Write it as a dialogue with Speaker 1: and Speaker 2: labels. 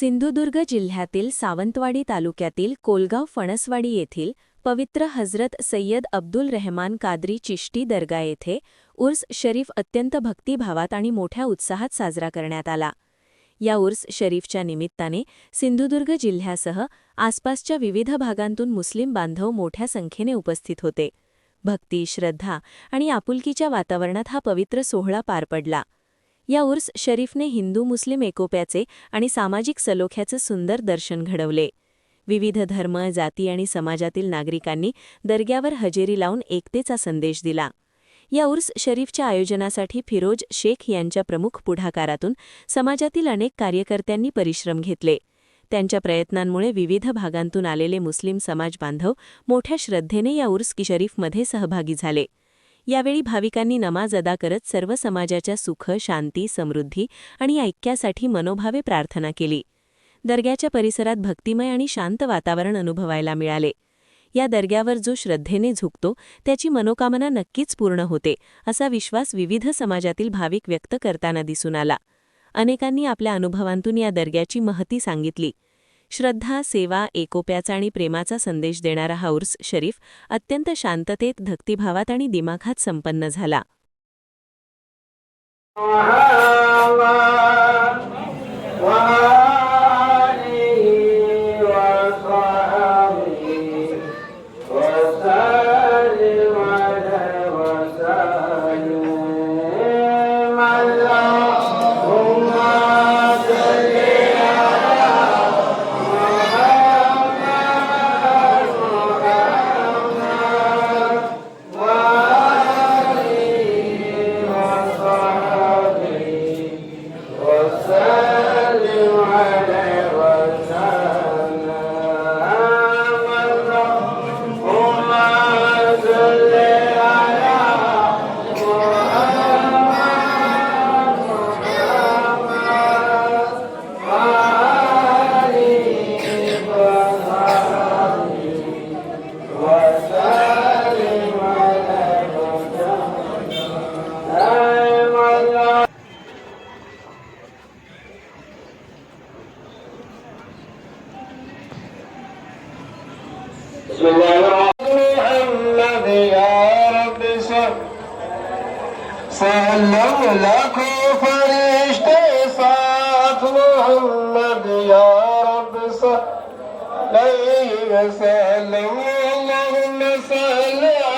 Speaker 1: सिंधुदुर्ग जिल्ह्यातील सावंतवाडी तालुक्यातील कोलगाव फणसवाडी येथील पवित्र हजरत सय्यद अब्दुल रहमान कादरी चिश्ती दर्गा येथे उर्स शरीफ अत्यंत भक्तिभावात आणि मोठ्या उत्साहात साजरा करण्यात आला. या उर्स शरीफच्या निमित्ताने सिंधुदुर्ग जिल्ह्यासह आसपासच्या विविध भागांतून मुस्लिम बांधव मोठ्या संख्येने उपस्थित होते. भक्ती श्रद्धा आणि आपुलकीच्या वातावरणात हा पवित्र सोहळा पार पडला. या उर्स शरीफने हिंदू मुस्लिम एकोप्याचे आणि सामाजिक सलोख्याचं सुंदर दर्शन घडवले. विविध धर्म जाती आणि समाजातील नागरिकांनी दर्ग्यावर हजेरी लावून एकतेचा संदेश दिला. या उर्स शरीफच्या आयोजनासाठी फिरोज शेख यांच्या प्रमुख पुढाकारातून समाजातील अनेक कार्यकर्त्यांनी परिश्रम घेतले. त्यांच्या प्रयत्नांमुळे विविध भागांतून आलेले मुस्लिम समाज बांधव मोठ्या श्रद्धेने या उर्स की शरीफमध्ये सहभागी झाले. यावेळी भाविकांनी नमाज अदा करत सर्व समाजाच्या सुख शांती समृद्धी आणि ऐक्यासाठी मनोभावे प्रार्थना केली. दर्ग्याच्या परिसरात भक्तिमय आणि शांत वातावरण अनुभवायला मिळाले. या दर्ग्यावर जो श्रद्धेने झुकतो त्याची मनोकामना नक्कीच पूर्ण होते असा विश्वास विविध समाजातील भाविक व्यक्त करताना दिसून आला. अनेकांनी आपल्या अनुभवांतून या दर्ग्याची महती सांगितली. श्रद्धा सेवा एकोप्याचा आणि प्रेमाचा संदेश देणारा हा उर्स शरीफ अत्यंत शांततेत भक्तिभावात आणि दिमाखात संपन्न झाला.
Speaker 2: بسم الله الرحمن الذي يا رب سلم لك فرشتي سات محمد. يا رب صلي وسلم سلم صل. على